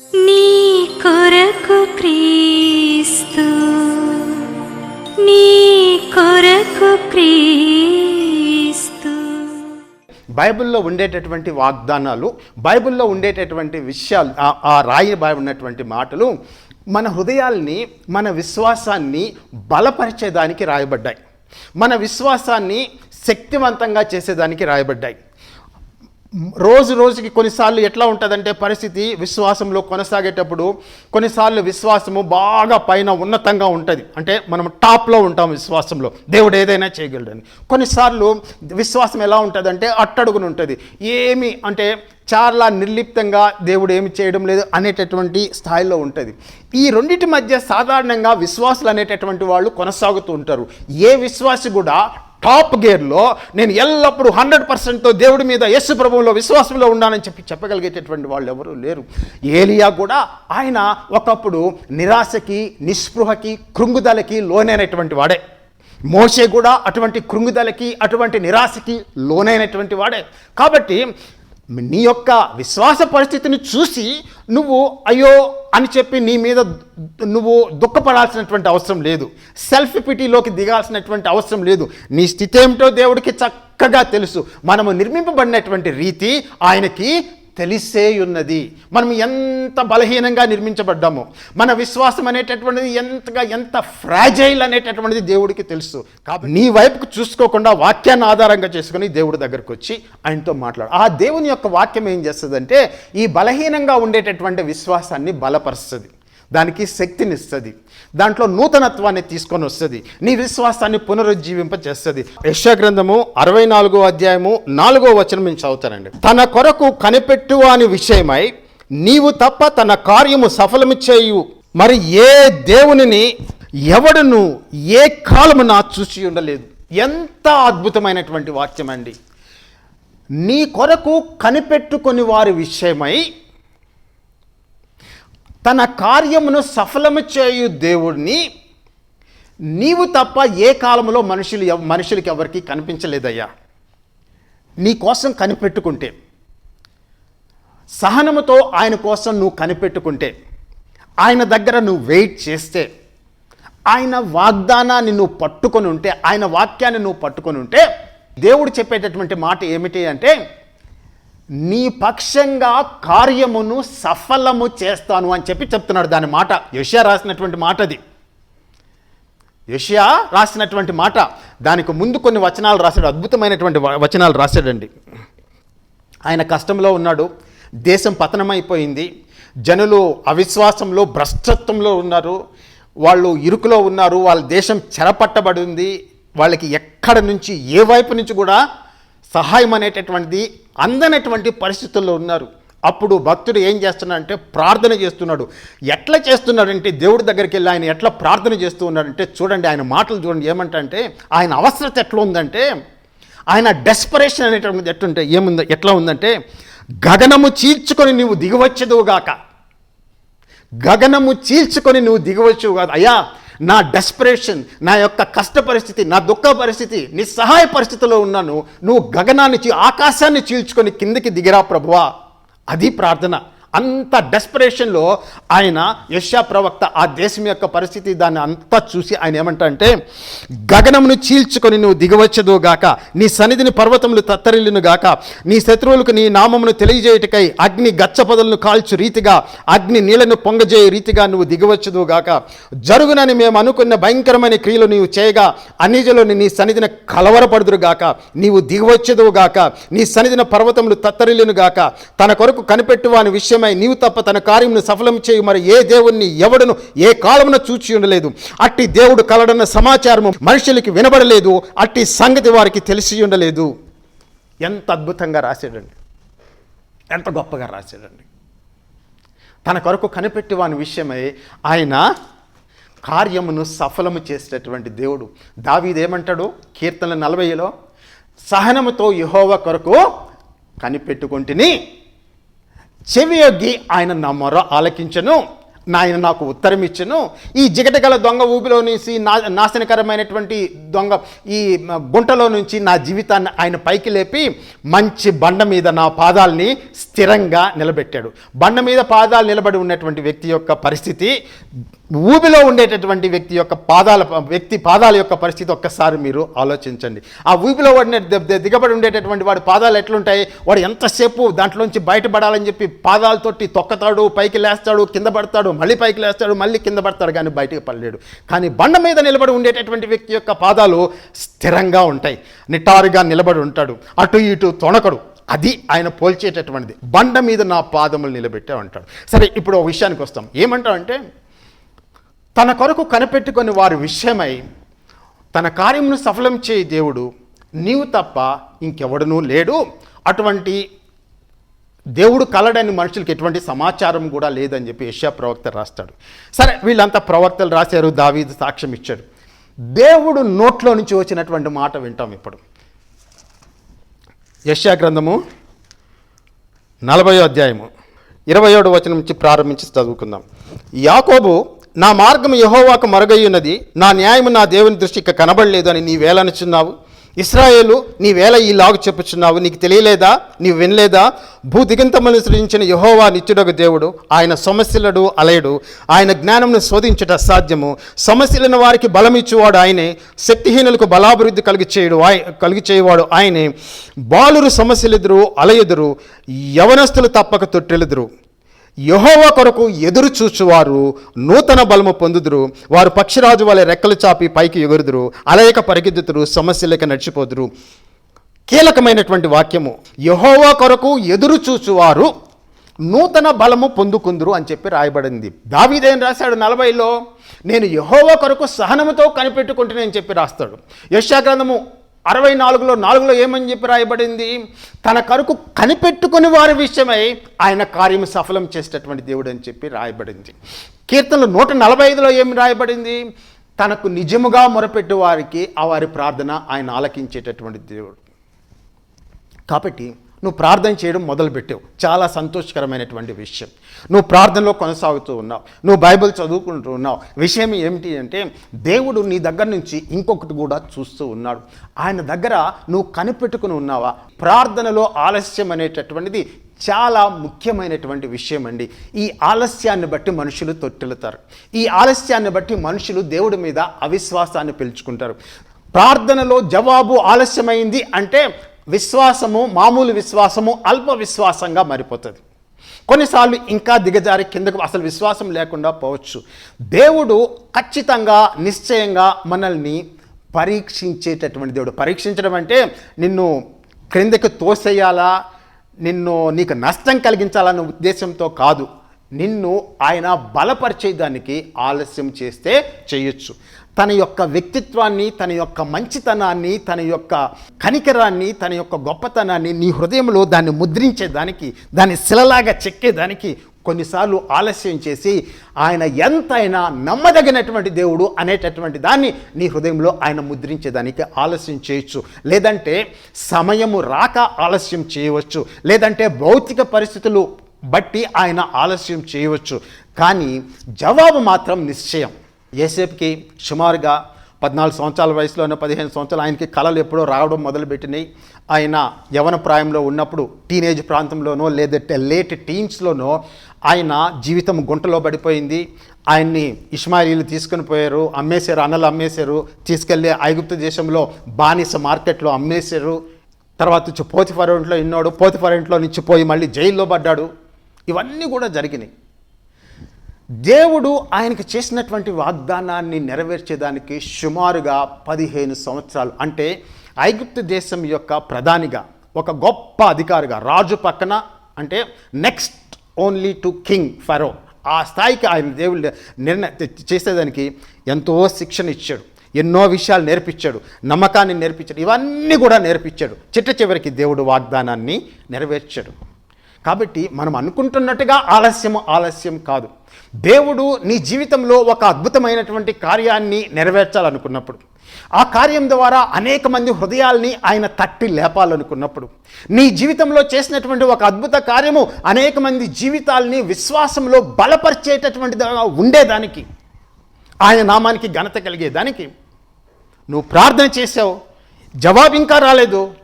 నీ కొరకు క్రీస్తు నీ కొరకు క్రీస్తు. బైబిల్లో ఉండేటటువంటి వాగ్దానాలు బైబిల్లో ఉండేటటువంటి విషయాలు ఆ- రాయబాయి రాయి బాయి ఉన్నటువంటి మాటలు మన హృదయాల్ని మన విశ్వాసాన్ని బలపరిచేదానికి రాయబడ్డాయి. మన విశ్వాసాన్ని శక్తివంతంగా చేసేదానికి రాయబడ్డాయి. రోజు రోజుకి కొన్నిసార్లు ఎట్లా ఉంటుందంటే పరిస్థితి విశ్వాసంలో కొనసాగేటప్పుడు కొన్నిసార్లు విశ్వాసము బాగా పైన ఉన్నతంగా ఉంటుంది. అంటే మనం టాప్లో ఉంటాం విశ్వాసంలో. దేవుడు ఏదైనా చేయగలడని. కొన్నిసార్లు విశ్వాసం ఎలా ఉంటుందంటే అట్టడుగున ఉంటుంది. ఏమి అంటే చాలా నిర్లిప్తంగా దేవుడు ఏమి చేయడం లేదు అనేటటువంటి స్థాయిలో ఉంటుంది. ఈ రెండింటి మధ్య సాధారణంగా విశ్వాసులు అనేటటువంటి వాళ్ళు కొనసాగుతూ ఉంటారు. ఏ విశ్వాసి కూడా టాప్ గేర్లో నేను ఎల్లప్పుడూ హండ్రెడ్ పర్సెంట్తో దేవుడి మీద యేసు ప్రభువులో విశ్వాసంలో ఉన్నానని చెప్పి చెప్పగలిగేటటువంటి వాళ్ళు ఎవరు లేరు. ఏలియా కూడా ఆయన ఒకప్పుడు నిరాశకి నిస్పృహకి కృంగుదలకి లోనైనటువంటి వాడే. మోషే కూడా అటువంటి కృంగుదలకి అటువంటి నిరాశకి లోనైనటువంటి వాడే. కాబట్టి నీ యొక్క విశ్వాస పరిస్థితిని చూసి నువ్వు అయ్యో అని చెప్పి నీ మీద నువ్వు దుఃఖపడాల్సినటువంటి అవసరం లేదు. సెల్ఫ్ పిటీలోకి దిగాల్సినటువంటి అవసరం లేదు. నీ స్థితి ఏమిటో దేవుడికి చక్కగా తెలుసు. మనము నిర్మింపబడినటువంటి రీతి ఆయనకి తెలిసేయున్నది. మనం ఎంత బలహీనంగా నిర్మించబడ్డామో మన విశ్వాసం అనేటటువంటిది ఎంతగా ఎంత ఫ్రాజైల్ అనేటటువంటిది దేవుడికి తెలుసు. కాబట్టి నీ వైపుకు చూసుకోకుండా వాక్యాన్ని ఆధారంగా చేసుకుని దేవుడి దగ్గరకు వచ్చి ఆయనతో మాట్లాడు. ఆ దేవుని యొక్క వాక్యం ఏం చేస్తుందంటే ఈ బలహీనంగా ఉండేటటువంటి విశ్వాసాన్ని బలపరుస్తుంది. దానికి శక్తినిస్తుంది దాంట్లో నూతనత్వాన్ని తీసుకొని వస్తుంది. నీ విశ్వాసాన్ని పునరుజ్జీవింపచేస్తుంది యశగ్రంథము అరవై నాలుగో అధ్యాయము నాలుగో వచనం నుంచి చదువుతానండి. తన కొరకు కనిపెట్టు అని విషయమై నీవు తప్ప తన కార్యము సఫలము చేయు మరి ఏ దేవునిని ఎవడును ఏ కాలమున చూసి ఉండలేదు. ఎంత అద్భుతమైనటువంటి వాక్యం అండి నీ కొరకు కనిపెట్టుకొని వారి విషయమై తన కార్యమును సఫలము చేయు దేవుడిని నీవు తప్ప ఏ కాలంలో మనుషులు మనుషులకి ఎవరికి కనిపించలేదయ్యా. నీ కోసం కనిపెట్టుకుంటే సహనముతో ఆయన కోసం నువ్వు కనిపెట్టుకుంటే ఆయన దగ్గర నువ్వు వెయిట్ చేస్తే ఆయన వాగ్దానాన్ని నువ్వు పట్టుకొని ఉంటే ఆయన వాక్యాన్ని నువ్వు పట్టుకొని ఉంటే దేవుడు చెప్పేటటువంటి మాట ఏమిటి అంటే నీ పక్షంగా కార్యమును సఫలము చేస్తాను అని చెప్పి చెప్తున్నాడు దాని మాట. యషియా రాసినటువంటి మాట అది. యషియా రాసినటువంటి మాట. దానికి ముందు కొన్ని వచనాలు రాశాడు అద్భుతమైనటువంటి వచనాలు రాశాడండి. ఆయన కష్టంలో ఉన్నాడు దేశం పతనమైపోయింది జనులు అవిశ్వాసంలో భ్రష్టత్వంలో ఉన్నారు వాళ్ళు ఇరుకులో ఉన్నారు వాళ్ళ దేశం చెరపట్టబడి ఉంది వాళ్ళకి ఎక్కడ నుంచి ఏ వైపు నుంచి కూడా సహాయం అనేటటువంటిది అందనటువంటి పరిస్థితుల్లో ఉన్నారు. అప్పుడు భక్తుడు ఏం చేస్తున్నాడంటే ప్రార్థన చేస్తున్నాడు. ఎట్లా చేస్తున్నాడంటే దేవుడి దగ్గరికి వెళ్ళి ఆయన ఎట్లా ప్రార్థన చేస్తూ ఉన్నాడంటే చూడండి ఆయన మాటలు చూడండి. ఏమంటే ఆయన అవసరత ఎట్లా ఉందంటే ఆయన డెస్పరేషన్ అనేటువంటిది ఎట్లుంటే ఏముంది ఎట్లా ఉందంటే గగనము చీల్చుకొని నువ్వు దిగవచ్చదువుగాక గగనము చీల్చుకొని నువ్వు దిగవచ్చు కాదు. అయ్యా నా డెస్పరేషన్ నా యొక్క కష్ట పరిస్థితి నా దుఃఖ పరిస్థితి నీ సహాయ పరిస్థితిలో ఉన్నాను నువ్వు గగనాన్ని ఆకాశాన్ని చీల్చుకొని కిందికి దిగిరా ప్రభువా. అది ప్రార్థన. అంత డెస్పరేషన్లో ఆయన యశ్యా ప్రవక్త ఆ దేశం యొక్క పరిస్థితి దాన్ని అంతా చూసి ఆయన ఏమంటారంటే గగనమును చీల్చుకొని నువ్వు దిగవచ్చదు గాక నీ సన్నిధిని పర్వతములు తత్తరిల్లును గాక నీ శత్రువులకు నీ నామమును తెలియజేయటకై అగ్ని గచ్చపదలను కాల్చు రీతిగా అగ్ని నీళ్ళను పొంగజేయ రీతిగా నువ్వు దిగవచ్చదు గాక జరుగునని మేము అనుకున్న భయంకరమైన క్రియలు నీవు చేయగా అన్నిజలోని నీ సన్నిధిన కలవరపడుదురు గాక నీవు దిగవచ్చదు గాక నీ సన్నిధిన పర్వతములు తత్తరిల్లును గాక తన కొరకు కనిపెట్టువాని విషయం విషయమై నీవు తప్ప తన కార్యమును సఫలం చేయు మరి ఏ దేవుణ్ణి ఎవడును ఏ కాలమున చూచి ఉండలేదు. అట్టి దేవుడు కలడన్న సమాచారము మనుషులకి వినబడలేదు. అట్టి సంగతి వారికి తెలిసి ఉండలేదు. ఎంత అద్భుతంగా రాశాడండి. ఎంత గొప్పగా రాశాడండి. తన కొరకు కనిపెట్టి వాని విషయమై ఆయన కార్యమును సఫలము చేసేటటువంటి దేవుడు. దావీదేమంటాడు కీర్తన నలభైలో సహనముతో యహోవ కొరకు కనిపెట్టుకుంటుని చెవియొగ్గి ఆయన నా మొర ఆలకించను. నాయన నాకు ఉత్తరం ఇచ్చెను ఈ జిగటగల దొంగ ఊపిలో నుంచి నా నాశనకరమైనటువంటి దొంగ ఈ గుంటలో నుంచి నా జీవితాన్ని ఆయన పైకి లేపి మంచి బండ మీద నా పాదాలని స్థిరంగా నిలబెట్టాడు. బండ మీద పాదాలు నిలబడి ఉన్నటువంటి వ్యక్తి యొక్క పరిస్థితి ఊబిలో ఉండేటటువంటి వ్యక్తి యొక్క పాదాల వ్యక్తి పాదాల యొక్క పరిస్థితి ఒక్కసారి మీరు ఆలోచించండి. ఆ ఊబిలో పడిన దిగబడి ఉండేటటువంటి వాడి పాదాలు ఎట్లుంటాయి? వాడు ఎంతసేపు దాంట్లోంచి బయటపడాలని చెప్పి పాదాలతోటి తొక్కతాడు పైకి లేస్తాడు కింద పడతాడు మళ్ళీ పైకి లేస్తాడు మళ్ళీ కింద పడతాడు కానీ బయటకు పడలేడు. కానీ బండ మీద నిలబడి ఉండేటటువంటి వ్యక్తి యొక్క పాదాలు స్థిరంగా ఉంటాయి. నిటారుగా నిలబడి ఉంటాడు. అటు ఇటు తొణకడు. అది ఆయన పోల్చేటటువంటిది. బండ మీద నా పాదములు నిలబెట్టే అంటాడు. సరే ఇప్పుడు ఒక విషయానికి వస్తాం. ఏమంటాడంటే తన కొరకు కనిపెట్టుకొని వారి విషయమై తన కార్యమును సఫలం చేయి దేవుడు నీవు తప్ప ఇంకెవడనూ లేడు. అటువంటి దేవుడు కలడని మనుషులకి ఎటువంటి సమాచారం కూడా లేదని చెప్పి యెషయా ప్రవక్త రాస్తాడు. సరే వీళ్ళంతా ప్రవక్తలు రాశారు దావీదు సాక్ష్యం ఇచ్చాడు. దేవుడు నోట్లో నుంచి వచ్చినటువంటి మాట వింటాం ఇప్పుడు. యెషయా గ్రంథము నలభై అధ్యాయము ఇరవై ఏడు వచనం నుంచి ప్రారంభించి చదువుకుందాం. యాకోబు నా మార్గం యహోవాకు మరుగయ్యున్నది నా న్యాయము నా దేవుని దృష్టికి కనబడలేదు అని నీ వేలనుచున్నావు ఇస్రాయేలు నీ వేళ ఈ లాగు చెప్పుచున్నావు. నీకు తెలియలేదా? నీవు వినలేదా? భూ సృజించిన యహోవా నిత్యుడొక దేవుడు. ఆయన సమస్యలడు అలయడు. ఆయన జ్ఞానంను శోధించుట అసాధ్యము సమస్యలను వారికి బలమిచ్చువాడు ఆయనే. శక్తిహీనులకు బలాభివృద్ధి కలిగి చేయడు ఆయ కలిగి చేయవాడు ఆయనే. బాలురు సమస్యలెదురు అలయెదురు. యవనస్తులు తప్పక తొట్టెలెదురు. యహోవ కొరకు ఎదురు చూచువారు నూతన బలము పొందుదురు. వారు పక్షిరాజు వాళ్ళ రెక్కలు చాపి పైకి ఎగురుదురు. అలయక పరిగెత్తుతురు సమస్యలేక నడిచిపోదురు. కీలకమైనటువంటి వాక్యము. యహోవా కొరకు ఎదురు చూచువారు నూతన బలము పొందుకుందురు అని చెప్పి రాయబడింది. దావీదేం రాశాడు? నలభైలో నేను యహోవా కొరకు సహనముతో కనిపెట్టుకుంటున్నానని చెప్పి రాస్తాడు. యశాగ్రంథము అరవై నాలుగులో నాలుగులో ఏమని చెప్పి రాయబడింది? తన కరుకు కనిపెట్టుకుని వారి విషయమై ఆయన కార్యము సఫలం చేసేటటువంటి దేవుడు అని చెప్పి రాయబడింది. కీర్తనలు నూట నలభై ఐదులో ఏమి రాయబడింది? తనకు నిజముగా మొరపెట్టు వారికి ఆ వారి ప్రార్థన ఆయన ఆలకించేటటువంటి దేవుడు. కాబట్టి నువ్వు ప్రార్థన చేయడం మొదలుపెట్టావు. చాలా సంతోషకరమైనటువంటి విషయం. నువ్వు ప్రార్థనలో కొనసాగుతూ ఉన్నావు. నువ్వు బైబిల్ చదువుకుంటూ ఉన్నావు. విషయం ఏమిటి అంటే దేవుడు నీ దగ్గర నుంచి ఇంకొకటి కూడా చూస్తూ ఉన్నాడు. ఆయన దగ్గర నువ్వు కనిపెట్టుకుని ఉన్నావా? ప్రార్థనలో ఆలస్యం అనేటటువంటిది చాలా ముఖ్యమైనటువంటి విషయం అండి. ఈ ఆలస్యాన్ని బట్టి మనుషులు తొట్టెలుతారు. ఈ ఆలస్యాన్ని బట్టి మనుషులు దేవుడి మీద అవిశ్వాసాన్ని పిలుచుకుంటారు ప్రార్థనలో జవాబు ఆలస్యమైంది అంటే విశ్వాసము మామూలు విశ్వాసము అల్ప విశ్వాసంగా మారిపోతుంది. కొన్నిసార్లు ఇంకా దిగజారి కిందకు అసలు విశ్వాసం లేకుండా పోవచ్చు. దేవుడు ఖచ్చితంగా నిశ్చయంగా మనల్ని పరీక్షించేటటువంటి దేవుడు. పరీక్షించడం అంటే నిన్ను క్రిందకి తోసేయాలా నిన్ను నీకు నష్టం కలిగించాలన్న ఉద్దేశంతో కాదు. నిన్ను ఆయన బలపరిచేదానికి ఆలస్యం చేస్తే చేయొచ్చు. తన యొక్క వ్యక్తిత్వాన్ని తన యొక్క మంచితనాన్ని తన యొక్క కనికరాన్ని తన యొక్క గొప్పతనాన్ని నీ హృదయంలో దాన్ని ముద్రించేదానికి దాన్ని శిలలాగా చెక్కేదానికి కొన్నిసార్లు ఆలస్యం చేసి ఆయన ఎంతైనా నమ్మదగినటువంటి దేవుడు అనేటటువంటి దాన్ని నీ హృదయంలో ఆయన ముద్రించేదానికి ఆలస్యం చేయొచ్చు. లేదంటే సమయము రాక ఆలస్యం చేయవచ్చు. లేదంటే భౌతిక పరిస్థితులు బట్టి ఆయన ఆలస్యం చేయవచ్చు. కానీ జవాబు మాత్రం నిశ్చయం. ఏసేపుకి సుమారుగా పద్నాలుగు సంవత్సరాల వయసులోనే పదిహేను సంవత్సరాలు ఆయనకి కళలు ఎప్పుడో రావడం మొదలుపెట్టినాయి. ఆయన యవన ప్రాయంలో ఉన్నప్పుడు టీనేజ్ ప్రాంతంలోనో లేదంటే లేట్ టీన్స్లోనో ఆయన జీవితం గుంటలో పడిపోయింది. ఆయన్ని ఇస్మాయిలీలు తీసుకుని పోయారు. అమ్మేశారు అన్నలు అమ్మేశారు. తీసుకెళ్ళి ఐగుప్తు దేశంలో బానిస మార్కెట్లో అమ్మేశారు. తర్వాత వచ్చి పోతిఫర్ ఇంట్లో ఇన్నాడు పోతిఫర్ ఇంట్లో నుంచి పోయి మళ్ళీ జైల్లో పడ్డాడు. ఇవన్నీ కూడా జరిగినాయి. దేవుడు ఆయనకి చేసినటువంటి వాగ్దానాన్ని నెరవేర్చేదానికి సుమారుగా పదిహేను సంవత్సరాలు. అంటే ఐగుప్తు దేశం యొక్క ప్రధానిగా ఒక గొప్ప అధికారిగా రాజు పక్కన అంటే next only to king pharaoh. ఆ స్థాయికి ఆయన దేవుడు నిర్ణయ చేసేదానికి ఎంతో శిక్షణ ఇచ్చాడు. ఎన్నో విషయాలు నేర్పించాడు. నమ్మకాన్ని నేర్పించాడు. ఇవన్నీ కూడా నేర్పించాడు. చిట్ట చివరికి దేవుడు వాగ్దానాన్ని నెరవేర్చాడు. కాబట్టి మనం అనుకుంటున్నట్టుగా ఆలస్యం ఆలస్యం కాదు. దేవుడు నీ జీవితంలో ఒక అద్భుతమైనటువంటి కార్యాన్ని నెరవేర్చాలనుకున్నప్పుడు ఆ కార్యం ద్వారా అనేక మంది హృదయాల్ని ఆయన తట్టి లేపాలనుకున్నప్పుడు నీ జీవితంలో చేసినటువంటి ఒక అద్భుత కార్యము అనేక మంది జీవితాల్ని విశ్వాసంలో బలపరిచేటటువంటిదిగా ఉండేదానికి ఆయన నామానికి ఘనత కలిగేదానికి నువ్వు ప్రార్థన చేసావు జవాబు ఇంకా రాలేదు.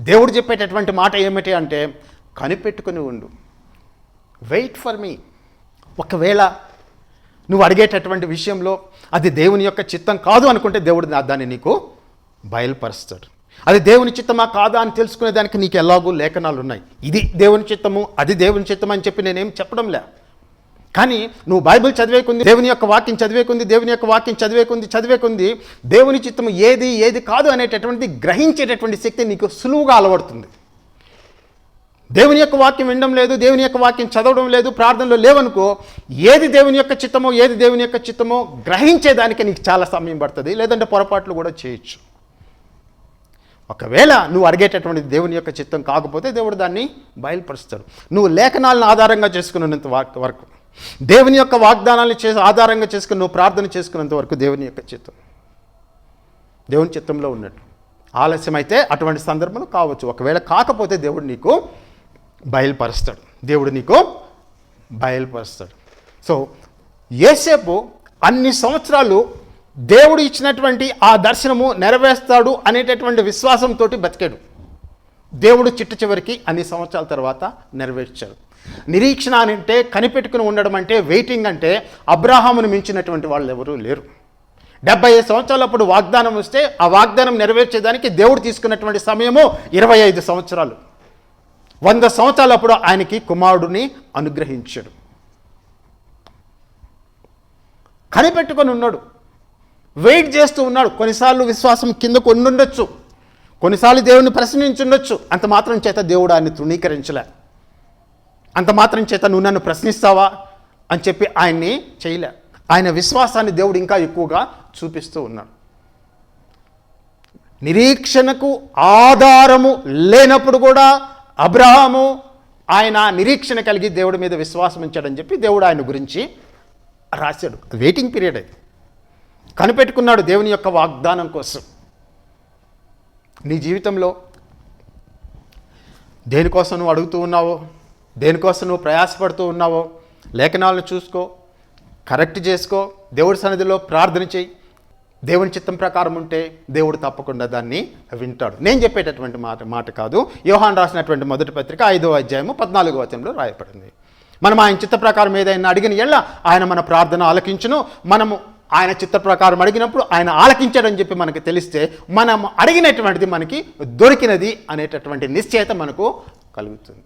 దేవుడు చెప్పేటటువంటి మాట ఏమిటి అంటే కనిపెట్టుకుని ఉండు. వెయిట్ ఫర్ మీ ఒకవేళ నువ్వు అడిగేటటువంటి విషయంలో అది దేవుని యొక్క చిత్తం కాదు అనుకుంటే దేవుడు నా- దాన్ని నీకు బయలుపరుస్తాడు. అది దేవుని చిత్తమా కాదా అని తెలుసుకునే దానికి నీకు ఎలాగూ లేఖనాలు ఉన్నాయి. ఇది దేవుని చిత్తము అది దేవుని చిత్తము అని చెప్పి నేనేం చెప్పడం లే కానీ నువ్వు బైబిల్ చదివేకుంది దేవుని యొక్క వాక్యం చదివేకుంది దేవుని యొక్క వాక్యం చదివేకుంది చదివేకుంది దేవుని చిత్తము ఏది ఏది కాదు అనేటటువంటి గ్రహించేటటువంటి శక్తి నీకు సులువుగా అలవడుతుంది. దేవుని యొక్క వాక్యం వినడం లేదు దేవుని యొక్క వాక్యం చదవడం లేదు ప్రార్థనలో లేవనుకో ఏది దేవుని యొక్క చిత్తమో ఏది దేవుని యొక్క చిత్తమో గ్రహించేదానికి నీకు చాలా సమయం పడుతుంది. లేదంటే పొరపాట్లు కూడా చేయొచ్చు. ఒకవేళ నువ్వు అడిగేటటువంటి దేవుని యొక్క చిత్తం కాకపోతే దేవుడు దాన్ని బయలుపరుస్తాడు. నువ్వు లేఖనాలను ఆధారంగా చేసుకున్నంత వరకు దేవుని యొక్క వాగ్దానాలను చేసి ఆధారంగా చేసుకుని నువ్వు ప్రార్థన చేసుకున్నంత వరకు దేవుని యొక్క చిత్తం. దేవుని చిత్తంలో ఉన్నట్టు. ఆలస్యమైతే అటువంటి సందర్భంలో కావచ్చు. ఒకవేళ కాకపోతే దేవుడు నీకు బయలుపరుస్తాడు. దేవుడు నీకు బయలుపరుస్తాడు. సో ఏసేపు అన్ని సంవత్సరాలు దేవుడు ఇచ్చినటువంటి ఆ దర్శనము నెరవేరుస్తాడు అనేటటువంటి విశ్వాసంతో బతికాడు. దేవుడు చిట్ట చివరికి అన్ని సంవత్సరాల తర్వాత నెరవేర్చాడు. నిరీక్షణ అని అంటే కనిపెట్టుకుని ఉండడం అంటే వెయిటింగ్ అంటే అబ్రాహామును మించినటువంటి వాళ్ళు ఎవరూ లేరు. డెబ్బై ఐదు సంవత్సరాలప్పుడు వాగ్దానం వస్తే ఆ వాగ్దానం నెరవేర్చేదానికి దేవుడు తీసుకున్నటువంటి సమయము ఇరవై ఐదు సంవత్సరాలు. వంద సంవత్సరాలప్పుడు ఆయనకి కుమారుడిని అనుగ్రహించాడు. కనిపెట్టుకొని ఉన్నాడు. వెయిట్ చేస్తూ ఉన్నాడు. కొన్నిసార్లు విశ్వాసం కిందకు ఉండుండొచ్చు. కొన్నిసార్లు దేవుని ప్రశ్నించుండొచ్చు. అంత మాత్రం చేత దేవుడు ఆయన్ని తృణీకరించలే. అంత మాత్రం చేత నువ్వు నన్ను ప్రశ్నిస్తావా అని చెప్పి ఆయన్ని చేయలే. ఆయన విశ్వాసాన్ని దేవుడు ఇంకా ఎక్కువగా చూపిస్తూ ఉన్నాడు. నిరీక్షణకు ఆధారము లేనప్పుడు కూడా అబ్రహాము ఆయన నిరీక్షణ కలిగి దేవుడి మీద విశ్వాసం ఉంచాడని చెప్పి దేవుడు ఆయన గురించి రాశాడు. వెయిటింగ్ పీరియడ్ అది. కనిపెట్టుకున్నాడు దేవుని యొక్క వాగ్దానం కోసం. నీ జీవితంలో దేనికోసం నువ్వు అడుగుతూ ఉన్నావో దేనికోసం నువ్వు ప్రయాసపడుతూ ఉన్నావో లేఖనాలను చూసుకో కరెక్ట్ చేసుకో దేవుడి సన్నిధిలో ప్రార్థన చేయి. దేవుని చిత్తం ప్రకారం ఉంటే దేవుడు తప్పకుండా దాన్ని వింటాడు. నేను చెప్పేటటువంటి మాట మాట కాదు. యోహాన్ రాసినటువంటి మొదటి పత్రిక ఐదో అధ్యాయము పద్నాలుగో వచనంలో రాయబడింది. మనం ఆయన చిత్త ప్రకారం ఏదైనా అడిగిన ఎళ్ళ ఆయన మన ప్రార్థన ఆలకించును. మనము ఆయన చిత్త ప్రకారం అడిగినప్పుడు ఆయన ఆలకించాడని చెప్పి మనకి తెలిస్తే మనం అడిగినటువంటిది మనకి దొరికినది అనేటటువంటి నిశ్చయత మనకు కలుగుతుంది.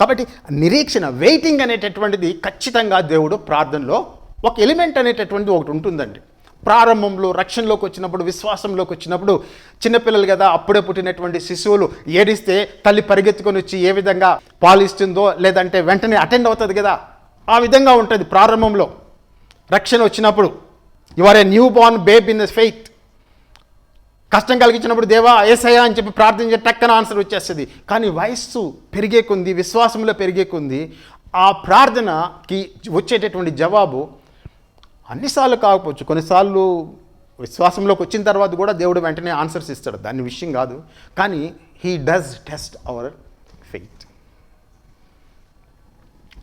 కాబట్టి నిరీక్షణ వెయిటింగ్ అనేటటువంటిది ఖచ్చితంగా దేవుడు ప్రార్థనలో ఒక ఎలిమెంట్ అనేటటువంటిది ఒకటి ఉంటుందండి. ప్రారంభంలో రక్షణలోకి వచ్చినప్పుడు విశ్వాసంలోకి వచ్చినప్పుడు చిన్నపిల్లలు కదా అప్పుడే పుట్టినటువంటి శిశువులు ఏడిస్తే తల్లి పరిగెత్తుకొని వచ్చి ఏ విధంగా పాలిస్తుందో లేదంటే వెంటనే అటెండ్ అవుతుంది కదా ఆ విధంగా ఉంటుంది ప్రారంభంలో. రక్షణ వచ్చినప్పుడు you are a new born babe in faith కష్టం కలిగించినప్పుడు దేవా ఏసయ్యా అని చెప్పి ప్రార్థించే టక్కన ఆన్సర్ వచ్చేస్తుంది. కానీ వయస్సు పెరిగే కొంది విశ్వాసంలో పెరిగే కొంది ఆ ప్రార్థనకి వచ్చేటటువంటి జవాబు అన్నిసార్లు కాకపోవచ్చు. కొన్నిసార్లు విశ్వాసంలోకి వచ్చిన తర్వాత కూడా దేవుడు వెంటనే ఆన్సర్స్ ఇస్తాడు. దాని విషయం కాదు. కానీ he does test our faith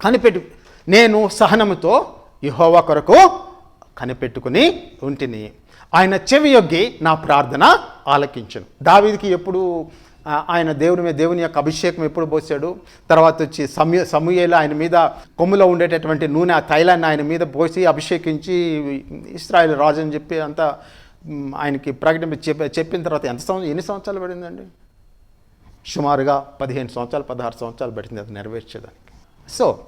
కనిపెట్టు నేను సహనముతో యెహోవా కొరకు కనిపెట్టుకుని ఉంటిని. ఆయన చెవి యొగ్గి నా ప్రార్థన ఆలకించను. దావీదికి ఎప్పుడు ఆయన దేవుని మీద దేవుని యొక్క అభిషేకం ఎప్పుడు పోసాడు? తర్వాత వచ్చి సమయ సమూహలు ఆయన మీద కొమ్ములో ఉండేటటువంటి నూనె ఆ తైలాన్ని ఆయన మీద పోసి అభిషేకించి ఇస్రాయల్ రాజు అని చెప్పి అంతా ఆయనకి ప్రకటన చెప్పిన తర్వాత ఎంత సంవత్సరం ఎన్ని సంవత్సరాలు పడిందండి? సుమారుగా పదిహేను సంవత్సరాలు పదహారు సంవత్సరాలు పడింది అది నెరవేర్చేదానికి. సో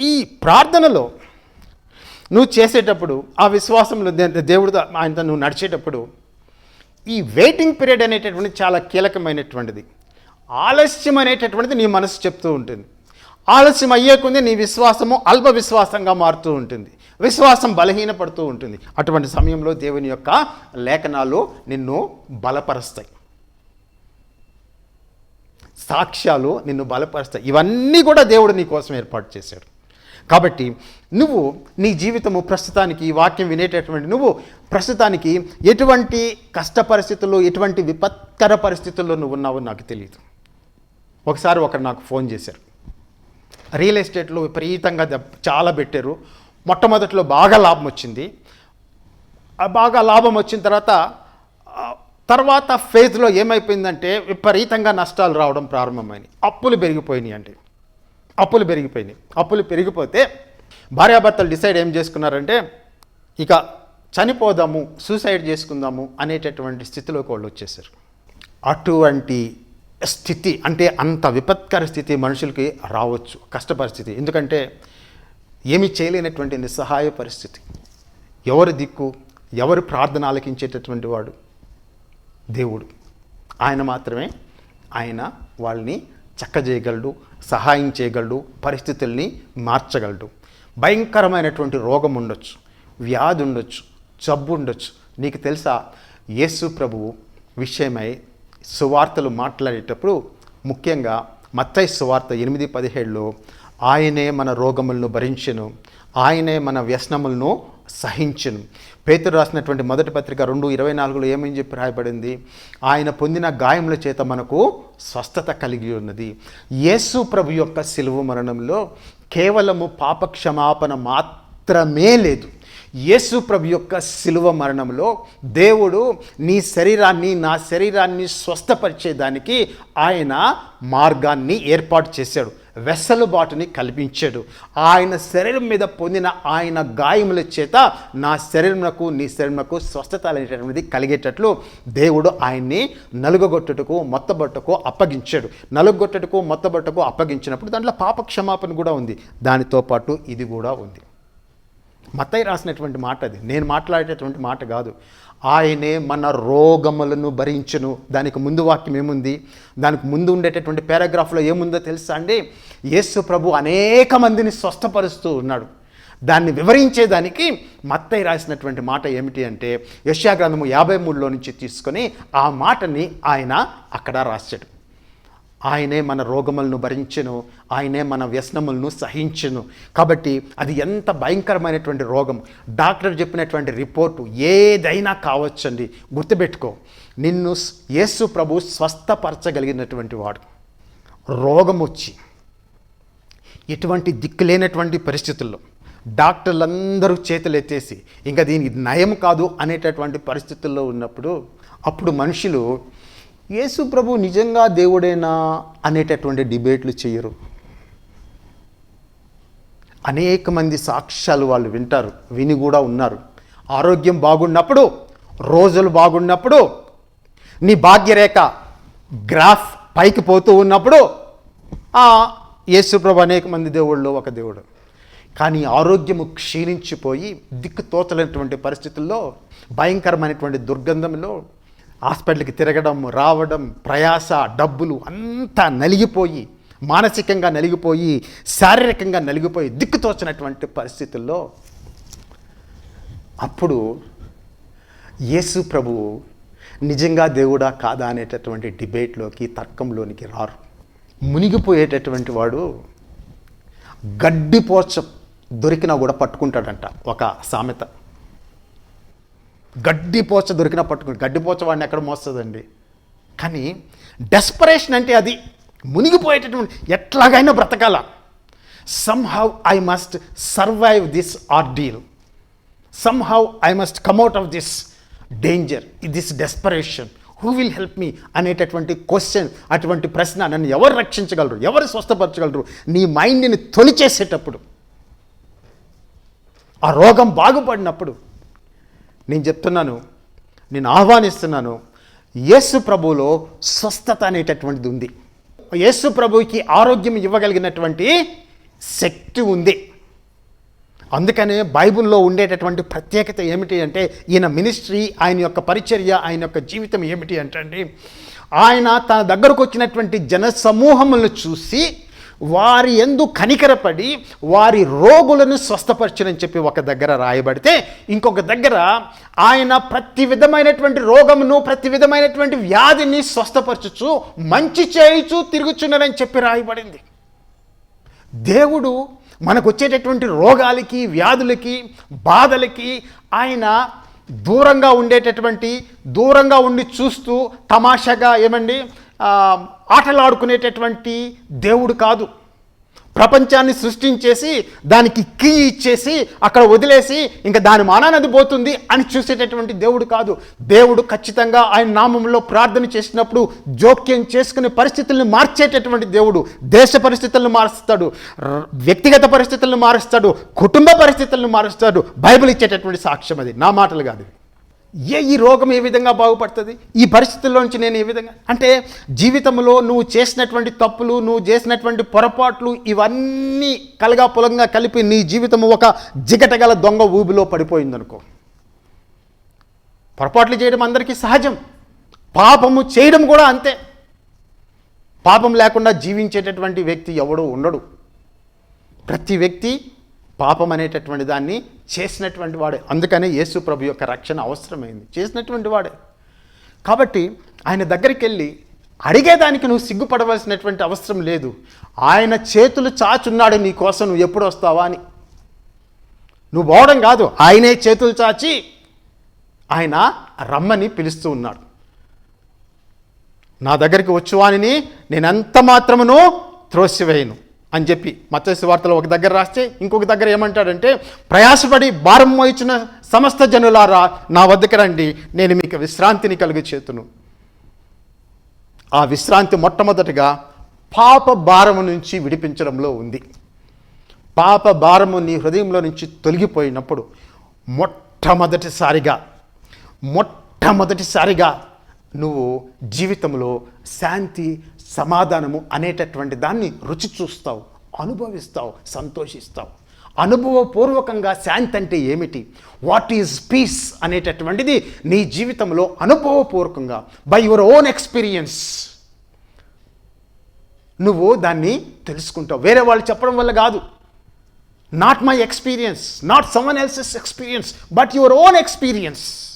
ఈ ప్రార్థనలో నువ్వు చేసేటప్పుడు ఆ విశ్వాసంలో దేవుడితో ఆయనతో నువ్వు నడిచేటప్పుడు ఈ వెయిటింగ్ పీరియడ్ అనేటటువంటిది చాలా కీలకమైనటువంటిది. ఆలస్యం అనేటటువంటిది నీ మనసు చెప్తూ ఉంటుంది. ఆలస్యం అయ్యేకుంది నీ విశ్వాసము అల్ప విశ్వాసంగా మారుతూ ఉంటుంది. విశ్వాసం బలహీనపడుతూ ఉంటుంది. అటువంటి సమయంలో దేవుని యొక్క లేఖనాలు నిన్ను బలపరుస్తాయి. సాక్ష్యాలు నిన్ను బలపరుస్తాయి. ఇవన్నీ కూడా దేవుడు నీ కోసం ఏర్పాటు చేశాడు. కాబట్టి నువ్వు నీ జీవితము ప్రస్తుతానికి ఈ వాక్యం వినేటటువంటి నువ్వు ప్రస్తుతానికి ఎటువంటి కష్ట పరిస్థితుల్లో ఎటువంటి విపత్కర పరిస్థితుల్లో నువ్వు ఉన్నావో నాకు తెలియదు. ఒకసారి ఒకరు నాకు ఫోన్ చేశారు. రియల్ ఎస్టేట్లో విపరీతంగా చాలా పెట్టారు. మొట్టమొదట్లో బాగా లాభం వచ్చింది. బాగా లాభం వచ్చిన తర్వాత తర్వాత ఫేజ్లో ఏమైపోయిందంటే విపరీతంగా నష్టాలు రావడం ప్రారంభమైనాయి. అప్పులు పెరిగిపోయినాయి అండి అప్పులు పెరిగిపోయినాయి. అప్పులు పెరిగిపోతే భార్యాభర్తలు డిసైడ్ ఏం చేసుకున్నారంటే ఇక చనిపోదాము సూసైడ్ చేసుకుందాము అనేటటువంటి స్థితిలోకి వాళ్ళు వచ్చేసారు. అటువంటి స్థితి అంటే అంత విపత్కర స్థితి మనుషులకి రావచ్చు కష్ట పరిస్థితి ఎందుకంటే ఏమి చేయలేనటువంటి నిస్సహాయ పరిస్థితి. ఎవరు దిక్కు ఎవరు ప్రార్థన ఆలకించేటటువంటి వాడు దేవుడు. ఆయన మాత్రమే ఆయన వాళ్ళని చక్కజేయగలడు సహాయం చేయగలడు పరిస్థితుల్ని మార్చగలడు. భయంకరమైనటువంటి రోగం ఉండొచ్చు వ్యాధి ఉండొచ్చు జబ్బు ఉండొచ్చు. నీకు తెలుసా యేసు ప్రభువు విషయమై సువార్తలు మాట్లాడేటప్పుడు ముఖ్యంగా మత్తై సువార్త ఎనిమిది పదిహేడులో ఆయనే మన రోగములను భరించెను ఆయనే మన వ్యసనములను సహించును. పేతురు రాసినటువంటి మొదటి పత్రిక రెండు ఇరవై నాలుగులో ఏమని చెప్పి రాయబడింది? ఆయన పొందిన గాయముల చేత మనకు స్వస్థత కలిగి ఉన్నది. యేసు ప్రభు యొక్క సిలువ మరణంలో కేవలము పాప క్షమాపణ మాత్రమే లేదు. యేసు ప్రభు యొక్క శిలువ మరణంలో దేవుడు నీ శరీరాన్ని నా శరీరాన్ని స్వస్థపరిచేదానికి ఆయన మార్గాన్ని ఏర్పాటు చేశాడు. వెసలుబాటుని కల్పించాడు. ఆయన శరీరం మీద పొందిన ఆయన గాయముల చేత నా శరీరమునకు నీ శరీరమునకు స్వస్థత అనేటటువంటిది కలిగేటట్లు దేవుడు ఆయన్ని నలుగొట్టుటకు మొత్తబొట్టకు అప్పగించాడు. నలుగొట్టుటకు మొత్తబొట్టకు అప్పగించినప్పుడు దాంట్లో పాప క్షమాపణ కూడా ఉంది. దానితో పాటు ఇది కూడా ఉంది. మత్తయ్య రాసినటువంటి మాట అది నేను మాట్లాడేటటువంటి మాట కాదు. ఆయనే మన రోగములను భరించును. దానికి ముందు వాక్యం ఏముంది? దానికి ముందు ఉండేటటువంటి పారాగ్రాఫ్లో ఏముందో తెలుసా అండి? యేసు ప్రభు అనేక మందిని స్వస్థపరుస్తూ ఉన్నాడు. దాన్ని వివరించేదానికి మత్తయ్య రాసినటువంటి మాట ఏమిటి అంటే యశాగ్రంథము యాభై మూడులో నుంచి తీసుకొని ఆ మాటని ఆయన అక్కడ రాశాడు. ఆయనే మన రోగములను భరించెను ఆయనే మన వ్యసనములను సహించెను. కాబట్టి అది ఎంత భయంకరమైనటువంటి రోగం. డాక్టర్ చెప్పినటువంటి రిపోర్టు ఏదైనా కావచ్చండి. గుర్తుపెట్టుకో నిన్ను యేసు ప్రభు స్వస్థపరచగలిగినటువంటి వాడు. రోగం వచ్చి ఎటువంటి దిక్కులేనటువంటి పరిస్థితుల్లో డాక్టర్లందరూ చేతులు ఎత్తేసి ఇంకా దీనికి నయం కాదు అనేటటువంటి పరిస్థితుల్లో ఉన్నప్పుడు అప్పుడు మనుషులు యేసు ప్రభు నిజంగా దేవుడేనా అనేటటువంటి డిబేట్లు చేయరు. అనేక మంది సాక్ష్యాలు వాళ్ళు వింటారు విని కూడా ఉన్నారు. ఆరోగ్యం బాగున్నప్పుడు రోజులు బాగున్నప్పుడు నీ భాగ్యరేఖ గ్రాఫ్ పైకి పోతూ ఉన్నప్పుడు యేసుప్రభు అనేక మంది దేవుళ్ళు ఒక దేవుడు. కానీ ఆరోగ్యము క్షీణించిపోయి దిక్కు తోచలేనటువంటి పరిస్థితుల్లో భయంకరమైనటువంటి దుర్గంధంలో హాస్పిటల్కి తిరగడం రావడం ప్రయాస డబ్బులు అంతా నలిగిపోయి మానసికంగా నలిగిపోయి శారీరకంగా నలిగిపోయి దిక్కు తోచినటువంటి పరిస్థితుల్లో అప్పుడు యేసు ప్రభు నిజంగా దేవుడా కాదా అనేటటువంటి డిబేట్లోకి తర్కంలోనికి రారు. మునిగిపోయేటటువంటి వాడు గడ్డిపోచ దొరికినా కూడా పట్టుకుంటాడంట ఒక సామెత. గడ్డిపోచ దొరికినా పట్టుకుంటాడు గడ్డిపోచ వాడిని ఎక్కడ మోస్తుందండి? కానీ డెస్పరేషన్ అంటే అది మునిగిపోయేటటువంటి ఎట్లాగైనా బ్రతకాల. Somehow I must survive this ordeal somehow I must come out of this danger this desperation who will help me అనేటటువంటి క్వశ్చన్ అటువంటి ప్రశ్న నన్ను ఎవరు రక్షించగలరు? ఎవరు స్వస్థపరచగలరు? నీ మైండ్ని తొలిచేసేటప్పుడు ఆ రోగం బాగుపడినప్పుడు నేను చెప్తున్నాను నేను ఆహ్వానిస్తున్నాను యేసు ప్రభువులో స్వస్థత అనేటటువంటిది ఉంది. యేసు ప్రభుకి ఆరోగ్యం ఇవ్వగలిగినటువంటి శక్తి ఉంది. అందుకనే బైబిల్లో ఉండేటటువంటి ప్రత్యేకత ఏమిటి అంటే ఈయన మినిస్ట్రీ ఆయన యొక్క పరిచర్య ఆయన యొక్క జీవితం ఏమిటి అంటే అండి ఆయన తన దగ్గరకు వచ్చినటువంటి జన సమూహములను చూసి వారి ఎందు కనికరపడి వారి రోగులను స్వస్థపరచునని చెప్పి ఒక దగ్గర రాయబడితే ఇంకొక దగ్గర ఆయన ప్రతి విధమైనటువంటి రోగమును ప్రతి విధమైనటువంటి వ్యాధిని స్వస్థపరచుచు మంచి చేయుచు తిరుగుచున్నారని చెప్పి రాయబడింది. దేవుడు మనకు వచ్చేటటువంటి రోగాలకి వ్యాధులకి బాధలకి ఆయన దూరంగా ఉండేటటువంటి దూరంగా ఉండి చూస్తూ తమాషాగా ఏమండి ఆటలాడుకునేటటువంటి దేవుడు కాదు. ప్రపంచాన్ని సృష్టించేసి దానికి కీ ఇచ్చేసి అక్కడ వదిలేసి ఇంకా దాని మానానది పోతుంది అని చూసేటటువంటి దేవుడు కాదు. దేవుడు ఖచ్చితంగా ఆయన నామంలో ప్రార్థన చేసినప్పుడు జోక్యం చేసుకునే పరిస్థితుల్ని మార్చేటటువంటి దేవుడు. దేశ పరిస్థితులను మారుస్తాడు వ్యక్తిగత పరిస్థితులను మారుస్తాడు కుటుంబ పరిస్థితులను మారుస్తాడు బైబిల్ ఇచ్చేటటువంటి సాక్ష్యం అది. నా మాటలు కాదు ఏ ఈ రోగం ఏ విధంగా బాగుపడుతుంది? ఈ పరిస్థితుల్లోంచి నేను ఏ విధంగా అంటే జీవితంలో నువ్వు చేసినటువంటి తప్పులు నువ్వు చేసినటువంటి పొరపాట్లు ఇవన్నీ కలగా పొలంగా కలిపి నీ జీవితం ఒక జిగటగల దొంగ ఊబిలో పడిపోయిందనుకో. పొరపాట్లు చేయడం అందరికీ సహజం. పాపము చేయడం కూడా అంతే. పాపం లేకుండా జీవించేటటువంటి వ్యక్తి ఎవడూ ఉండడు. ప్రతి వ్యక్తి పాపం అనేటటువంటి దాన్ని చేసినటువంటి వాడే. అందుకనే యేసు ప్రభు యొక్క రక్షణ అవసరమైంది. చేసినటువంటి వాడే. కాబట్టి ఆయన దగ్గరికి వెళ్ళి అడిగేదానికి నువ్వు సిగ్గుపడవలసినటువంటి అవసరం లేదు. ఆయన చేతులు చాచున్నాడు నీ కోసం నువ్వు ఎప్పుడు వస్తావా అని. నువ్వు పోవడం కాదు. ఆయనే చేతులు చాచి ఆయన రమ్మని పిలుస్తూ ఉన్నాడు. నా దగ్గరికి వచ్చువాని నేనెంత మాత్రమును త్రోసివేయను. అని చెప్పి మత్స్య వార్తలో ఒక దగ్గర రాస్తే ఇంకొక దగ్గర ఏమంటాడంటే ప్రయాసపడి భారం మోయించిన సమస్త జనులారా నా వద్దకు రండి నేను మీకు విశ్రాంతిని కలుగు చేతును ఆ విశ్రాంతి మొట్టమొదటిగా పాప భారము నుంచి విడిపించడంలో ఉంది. పాప భారము నీ హృదయంలో నుంచి తొలగిపోయినప్పుడు మొట్టమొదటిసారిగా మొట్టమొదటిసారిగా నువ్వు జీవితంలో శాంతి సమాధానము అనేటటువంటి దాన్ని రుచి చూస్తావు అనుభవిస్తావు సంతోషిస్తావు. అనుభవపూర్వకంగా శాంతి అంటే ఏమిటి? వాట్ ఈజ్ పీస్ అనేటటువంటిది నీ జీవితంలో అనుభవపూర్వకంగా బై యువర్ ఓన్ ఎక్స్పీరియన్స్ నువ్వు దాన్ని తెలుసుకుంటావు. వేరే వాళ్ళు చెప్పడం వల్ల కాదు. Not my experience not someone else's experience but your own experience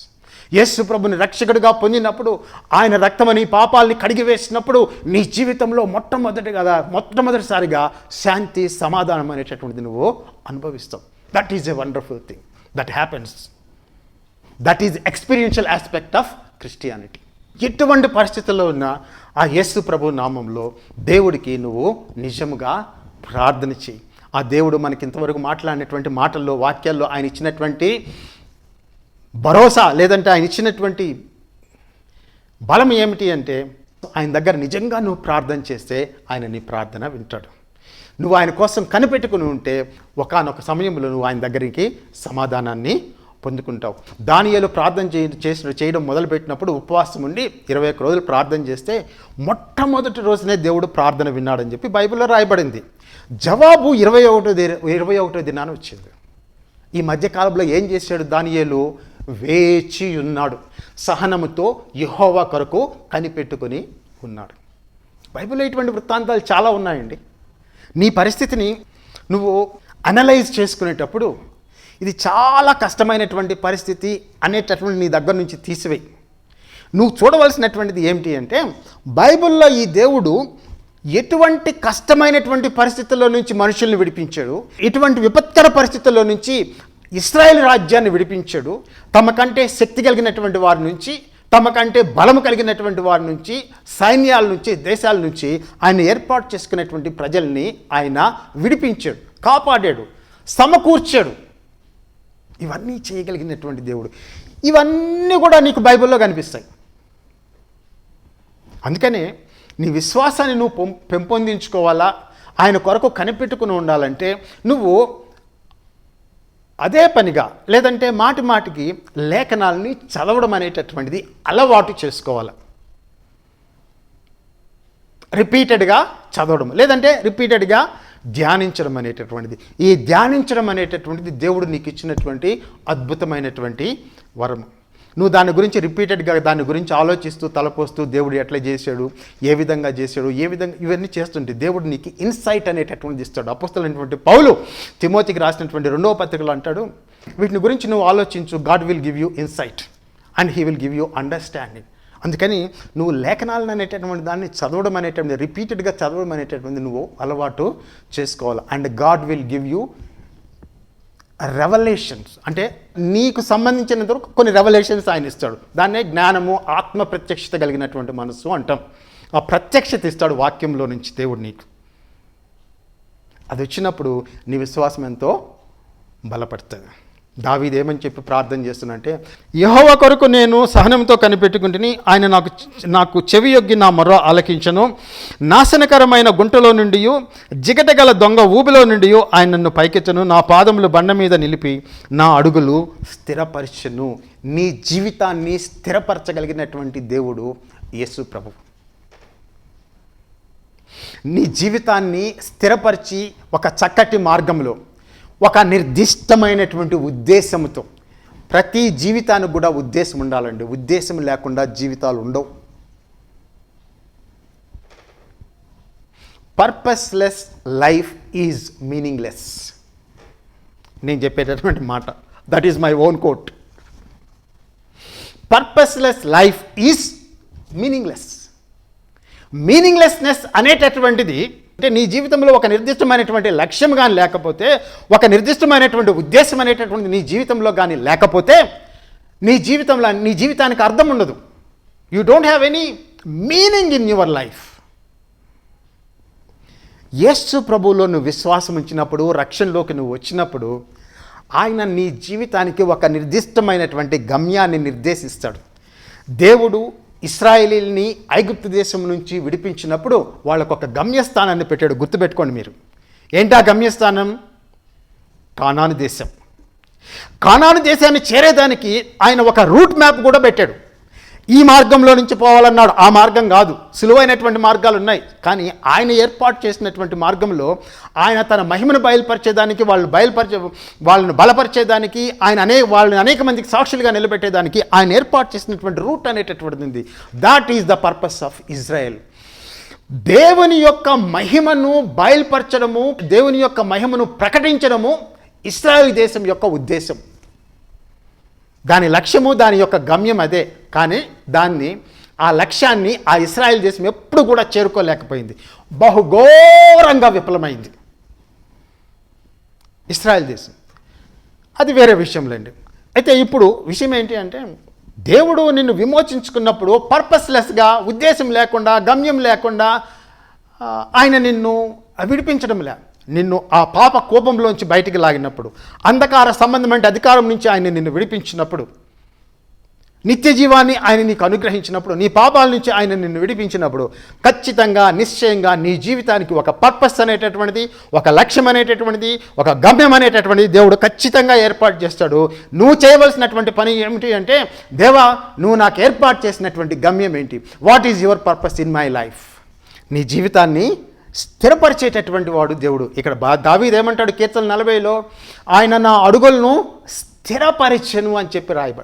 Yesu ప్రభుని రక్షకుడిగా పొందినప్పుడు ఆయన రక్తమని పాపాలని కడిగివేసినప్పుడు నీ జీవితంలో మొట్టమొదటి కదా మొట్టమొదటిసారిగా శాంతి సమాధానం అనేటటువంటిది నువ్వు అనుభవిస్తావు. That is a wonderful thing that happens that is experiential aspect of Christianity ఎటువంటి పరిస్థితుల్లో ఉన్న ఆ యేసు ప్రభు నామంలో దేవుడికి నువ్వు నిజముగా ప్రార్థన చేయి. ఆ దేవుడు మనకి ఇంతవరకు మాట్లాడినటువంటి మాటల్లో వాక్యాల్లో ఆయన ఇచ్చినటువంటి భరోసా లేదంటే ఆయన ఇచ్చినటువంటి బలం ఏమిటి అంటే ఆయన దగ్గర నిజంగా నువ్వు ప్రార్థన చేస్తే ఆయన నీ ప్రార్థన వింటాడు. నువ్వు ఆయన కోసం కనిపెట్టుకుని ఉంటే ఒకానొక సమయంలో నువ్వు ఆయన దగ్గరికి సమాధానాన్ని పొందుకుంటావు. దానియలు ప్రార్థన చేయ చేసిన చేయడం మొదలుపెట్టినప్పుడు ఉపవాసం ఉండి ఇరవై ఒక్క రోజులు ప్రార్థన చేస్తే మొట్టమొదటి రోజునే దేవుడు ప్రార్థన విన్నాడని చెప్పి బైబిల్లో రాయబడింది. జవాబు ఇరవై ఒకటో ఇరవై ఒకటో దినాన వచ్చింది. ఈ మధ్యకాలంలో ఏం చేశాడు దానియేలు? వేచి ఉన్నాడు. సహనముతో యహోవా కొరకు కనిపెట్టుకొని ఉన్నాడు. బైబిల్లో ఇటువంటి వృత్తాంతాలు చాలా ఉన్నాయండి. నీ పరిస్థితిని నువ్వు అనలైజ్ చేసుకునేటప్పుడు ఇది చాలా కష్టమైనటువంటి పరిస్థితి అనేటటువంటి నీ దగ్గర నుంచి తీసివేయి. నువ్వు చూడవలసినటువంటిది ఏమిటి అంటే బైబిల్లో ఈ దేవుడు ఎటువంటి కష్టమైనటువంటి పరిస్థితుల్లో నుంచి మనుషుల్ని విడిపించాడు ఎటువంటి విపత్కర పరిస్థితుల్లో నుంచి ఇస్రాయేల్ రాజ్యాన్ని విడిపించాడు. తమకంటే శక్తి కలిగినటువంటి వారి నుంచి తమకంటే బలము కలిగినటువంటి వారి నుంచి సైన్యాల నుంచి దేశాల నుంచి ఆయన ఏర్పాటు చేసుకున్నటువంటి ప్రజల్ని ఆయన విడిపించాడు కాపాడాడు సమకూర్చాడు. ఇవన్నీ చేయగలిగినటువంటి దేవుడు. ఇవన్నీ కూడా నీకు బైబిల్లో కనిపిస్తాయి. అందుకనే నీ విశ్వాసాన్ని నువ్వు పెంపొందించుకోవాలా? ఆయన కొరకు కనిపెట్టుకుని ఉండాలంటే నువ్వు అదే పనిగా లేదంటే మాటి మాటికి లేఖనాలని చదవడం అనేటటువంటిది అలవాటు చేసుకోవాలి. రిపీటెడ్గా చదవడం లేదంటే రిపీటెడ్గా ధ్యానించడం అనేటటువంటిది. ఈ ధ్యానించడం అనేటటువంటిది దేవుడు నీకు ఇచ్చినటువంటి అద్భుతమైనటువంటి వరము. నువ్వు దాని గురించి రిపీటెడ్గా దాని గురించి ఆలోచిస్తూ తలపోస్తూ దేవుడు ఎట్లా చేశాడు ఏ విధంగా చేశాడు ఏ విధంగా ఇవన్నీ చేస్తుంటే దేవుడు నీకు ఇన్సైట్ అనేటటువంటిది ఇస్తాడు. అపుస్తలైనటువంటి పౌలు తిమోతికి రాసినటువంటి రెండవ పత్రికలు అంటాడు వీటిని గురించి నువ్వు ఆలోచించు God will give you insight and he will give you understanding అందుకని నువ్వు లేఖనాలను అనేటటువంటి దాన్ని చదవడం అనేటటువంటి రిపీటెడ్గా చదవడం అనేటటువంటి నువ్వు అలవాటు చేసుకోవాలి. And God will give you revolutions అంటే నీకు సంబంధించినంత వరకు కొన్ని రెవల్యూషన్స్ ఆయన ఇస్తాడు. దాన్నే జ్ఞానము ఆత్మ ప్రత్యక్షత కలిగినటువంటి మనసు అంటాం. ఆ ప్రత్యక్షత ఇస్తాడు వాక్యంలో నుంచి దేవుడు నీకు. అది వచ్చినప్పుడు నీ విశ్వాసం ఎంతో బలపడుతుంది. దావీదేమని చెప్పి ప్రార్థన చేస్తున్నంటే యహోవ కొరకు నేను సహనంతో కనిపెట్టుకుంటుని ఆయన నాకు నాకు చెవి యొగ్గి నా మరో ఆలకించను. నాశనకరమైన గుంటలో నుండి జిగటగల దొంగ ఊబిలో నుండి ఆయన నన్ను పైకెచ్చను నా పాదములు బండ మీద నిలిపి నా అడుగులు స్థిరపరచను. నీ జీవితాన్ని స్థిరపరచగలిగినటువంటి దేవుడు యేసు ప్రభు నీ జీవితాన్ని స్థిరపరిచి ఒక చక్కటి మార్గంలో ఒక నిర్దిష్టమైనటువంటి ఉద్దేశంతో ప్రతి జీవితానికి కూడా ఉద్దేశం ఉండాలండి. ఉద్దేశం లేకుండా జీవితాలు ఉండవు. పర్పస్లెస్ లైఫ్ ఈజ్ మీనింగ్లెస్ నేను చెప్పేటటువంటి మాట. That is my own quote purposeless life is meaningless meaninglessness అనేటటువంటిది అంటే నీ జీవితంలో ఒక నిర్దిష్టమైనటువంటి లక్ష్యం కానీ లేకపోతే ఒక నిర్దిష్టమైనటువంటి ఉద్దేశం అనేటటువంటి నీ జీవితంలో కానీ లేకపోతే నీ జీవితంలో నీ జీవితానికి అర్థం ఉండదు. You don't have any meaning in your life Yesu ప్రభువులో నువ్వు విశ్వాసం ఉంచినప్పుడు రక్షణలోకి నువ్వు వచ్చినప్పుడు ఆయన నీ జీవితానికి ఒక నిర్దిష్టమైనటువంటి గమ్యాన్ని నిర్దేశిస్తాడు. దేవుడు ఇస్రాయేలీని ఐగుప్తు దేశం నుంచి విడిపించినప్పుడు వాళ్ళకు ఒక గమ్యస్థానాన్ని పెట్టాడు. గుర్తుపెట్టుకోండి మీరు. ఏంటా గమ్యస్థానం? కానాను దేశం. కానాను దేశాన్ని చేరేదానికి ఆయన ఒక రూట్ మ్యాప్ కూడా పెట్టాడు. ఈ మార్గంలో నుంచి పోవాలన్నాడు. ఆ మార్గం కాదు. సులువైనటువంటి మార్గాలు ఉన్నాయి. కానీ ఆయన ఏర్పాటు చేసినటువంటి మార్గంలో ఆయన తన మహిమను బయలుపరిచేదానికి వాళ్ళు బయలుపరిచే వాళ్ళను బలపరిచేదానికి ఆయన అనే వాళ్ళని అనేక మందికి సాక్షులుగా నిలబెట్టేదానికి ఆయన ఏర్పాటు చేసినటువంటి రూట్ అనేటటువంటిది. ఉంది that is the purpose of Israel దేవుని యొక్క మహిమను బయలుపరచడము దేవుని యొక్క మహిమను ప్రకటించడము ఇస్రాయల్ దేశం యొక్క ఉద్దేశం. దాని లక్ష్యము దాని యొక్క గమ్యం అదే. కానీ దాన్ని ఆ లక్ష్యాన్ని ఆ ఇస్రాయల్ దేశం ఎప్పుడు కూడా చేరుకోలేకపోయింది. బహుఘోరంగా విఫలమైంది. ఇస్రాయల్ దేశం. అది వేరే విషయంలేండి అయితే ఇప్పుడు విషయం ఏంటి అంటే దేవుడు నిన్ను విమోచించుకున్నప్పుడు పర్పస్లెస్గా ఉద్దేశం లేకుండా గమ్యం లేకుండా ఆయన నిన్ను విడిపించడం లే నిన్ను ఆ పాప కోపంలోంచి బయటికి లాగినప్పుడు అంధకార సంబంధమైన అధికారం నుంచి ఆయన నిన్ను విడిపించినప్పుడు నిత్య జీవాన్ని ఆయన నీకు అనుగ్రహించినప్పుడు నీ పాపాల నుంచి ఆయన నిన్ను విడిపించినప్పుడు ఖచ్చితంగా నిశ్చయంగా నీ జీవితానికి ఒక పర్పస్ అనేటటువంటిది ఒక లక్ష్యం అనేటటువంటిది ఒక గమ్యం అనేటటువంటిది దేవుడు ఖచ్చితంగా ఏర్పాటు చేస్తాడు. నువ్వు చేయవలసినటువంటి పని ఏమిటి అంటే దేవా నువ్వు నాకు ఏర్పాటు చేసినటువంటి గమ్యం ఏంటి? What is your purpose in my life నీ జీవితాన్ని స్థిరపరిచేటటువంటి వాడు దేవుడు. ఇక్కడ బా దావీదేమంటాడు కీర్తన నలభైలో ఆయన నా అడుగులను స్థిరపరిచను అని చెప్పి రాయబ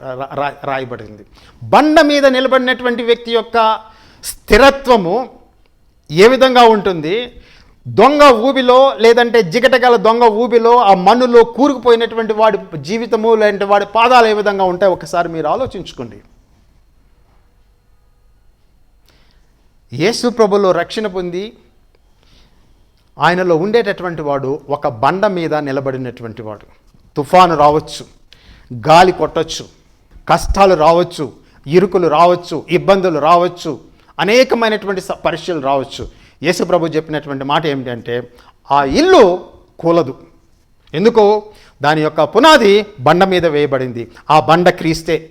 రాయబడింది. బండ మీద నిలబడినటువంటి వ్యక్తి యొక్క స్థిరత్వము ఏ విధంగా ఉంటుంది? దొంగ ఊబిలో లేదంటే జిగటగల దొంగ ఊబిలో ఆ మన్నులో కూరుకుపోయినటువంటి వాడి జీవితము లేదంటే వాడి పాదాలు ఏ విధంగా ఉంటాయి? ఒకసారి మీరు ఆలోచించుకోండి. యేసు ప్రభులో రక్షణ పొంది ఆయనలో ఉండేటటువంటి వాడు ఒక బండ మీద నిలబడినటువంటి వాడు. తుఫాను రావచ్చు గాలి కొట్టచ్చు కష్టాలు రావచ్చు ఇరుకులు రావచ్చు ఇబ్బందులు రావచ్చు అనేకమైనటువంటి పరిస్థితులు రావచ్చు. యేసు ప్రభు చెప్పినటువంటి మాట ఏమిటంటే ఆ ఇల్లు కూలదు. ఎందుకు? దాని యొక్క పునాది బండ మీద వేయబడింది. ఆ బండ క్రీస్తే.